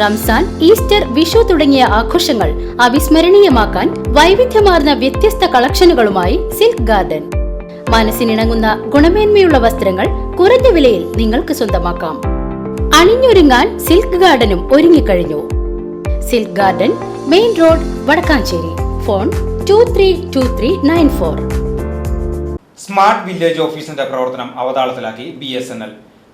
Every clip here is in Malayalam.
റംസാൻ ഈസ്റ്റർ വിഷു തുടങ്ങിയ ആഘോഷങ്ങൾ അവിസ്മരണീയമാക്കാൻ വൈവിധ്യമാർന്ന വ്യത്യസ്ത കളക്ഷനുകളുമായി സിൽക്ക് ഗാർഡൻ. മനസ്സിനിണങ്ങുന്ന ഗുണമേന്മയുള്ള വസ്ത്രങ്ങൾ കുറഞ്ഞ വിലയിൽ നിങ്ങൾക്ക് സ്വന്തമാക്കാം. അണിഞ്ഞൊരുങ്ങാൻ സിൽക്ക് ഗാർഡനും ഒരുങ്ങിക്കഴിഞ്ഞു. Silk garden main road Vadakkanchery. Phone two three two three nine four smart village ഓഫീസിന്റെ പ്രവർത്തനം അവതാളത്തിലാക്കി B S N L.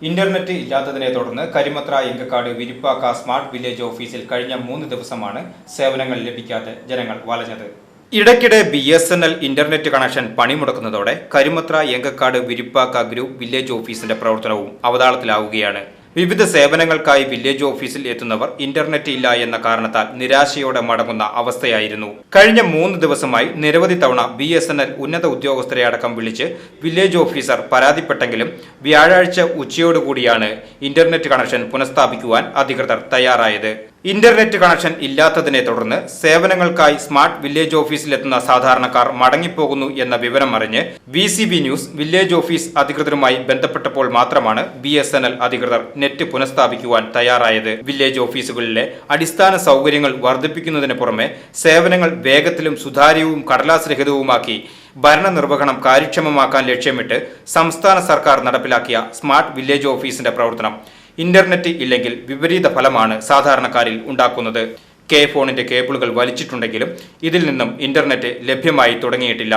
Internet ഇല്ലാത്തതിനെ തുടർന്ന് കരിമത്ര എങ്കക്കാട് വിരിപ്പാക്ക സ്മാർട്ട് വില്ലേജ് ഓഫീസിൽ കഴിഞ്ഞ മൂന്ന് ദിവസമാണ് സേവനങ്ങൾ ലഭിക്കാതെ ജനങ്ങൾ വലഞ്ഞത്. ഇടയ്ക്കിടെ B S N L internet connection പണിമുടക്കുന്നതോടെ Karimathra Enkakkad Virippakka group village ഓഫീസിന്റെ പ്രവർത്തനവും അവതാളത്തിലാവുകയാണ്. വിവിധ സേവനങ്ങൾക്കായി വില്ലേജ് ഓഫീസിൽ എത്തുന്നവർ ഇന്റർനെറ്റ് ഇല്ല എന്ന കാരണത്താൽ നിരാശയോടെ മടങ്ങുന്ന അവസ്ഥയായിരുന്നു. കഴിഞ്ഞ മൂന്ന് ദിവസമായി നിരവധി തവണ ബി എസ് എൻ എൽ ഉന്നത ഉദ്യോഗസ്ഥരെ അടക്കം വിളിച്ച് വില്ലേജ് ഓഫീസർ പരാതിപ്പെട്ടെങ്കിലും വ്യാഴാഴ്ച ഉച്ചയോടുകൂടിയാണ് ഇന്റർനെറ്റ് കണക്ഷൻ പുനഃസ്ഥാപിക്കുവാൻ അധികൃതർ തയ്യാറായത്. ഇന്റർനെറ്റ് കണക്ഷൻ ഇല്ലാത്തതിനെ തുടർന്ന് സേവനങ്ങൾക്കായി സ്മാർട്ട് വില്ലേജ് ഓഫീസിലെത്തുന്ന സാധാരണക്കാർ മടങ്ങിപ്പോകുന്നു എന്ന വിവരം അറിഞ്ഞ് V C B news village office അധികൃതരുമായി ബന്ധപ്പെട്ടപ്പോൾ മാത്രമാണ് ബി എസ് എൻ എൽ അധികൃതർ നെറ്റ് പുനഃസ്ഥാപിക്കുവാൻ തയ്യാറായത്. വില്ലേജ് ഓഫീസുകളിലെ അടിസ്ഥാന സൗകര്യങ്ങൾ വർദ്ധിപ്പിക്കുന്നതിന് പുറമെ സേവനങ്ങൾ വേഗത്തിലും സുതാര്യവും കടലാസ് രഹിതവുമാക്കി ഭരണനിർവഹണം കാര്യക്ഷമമാക്കാൻ ലക്ഷ്യമിട്ട് സംസ്ഥാന സർക്കാർ നടപ്പിലാക്കിയ സ്മാർട്ട് വില്ലേജ് ഓഫീസിന്റെ പ്രവർത്തനം. ഇന്റർനെറ്റ് ഇല്ലെങ്കിൽ വിപരീത ഫലമാണ് സാധാരണക്കാരിൽ ഉണ്ടാക്കുന്നത്. കെ ഫോണിന്റെ കേബിളുകൾ വലിച്ചിട്ടുണ്ടെങ്കിലും ഇതിൽ നിന്നും ഇന്റർനെറ്റ് ലഭ്യമായി തുടങ്ങിയിട്ടില്ല.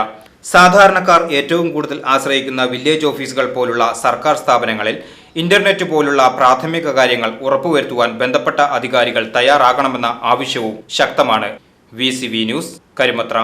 സാധാരണക്കാർ ഏറ്റവും കൂടുതൽ ആശ്രയിക്കുന്ന വില്ലേജ് ഓഫീസുകൾ പോലുള്ള സർക്കാർ സ്ഥാപനങ്ങളിൽ ഇന്റർനെറ്റ് പോലുള്ള പ്രാഥമിക കാര്യങ്ങൾ ഉറപ്പുവരുത്തുവാൻ ബന്ധപ്പെട്ട അധികാരികൾ തയ്യാറാകണമെന്ന ആവശ്യവും ശക്തമാണ്. V news Karimathra.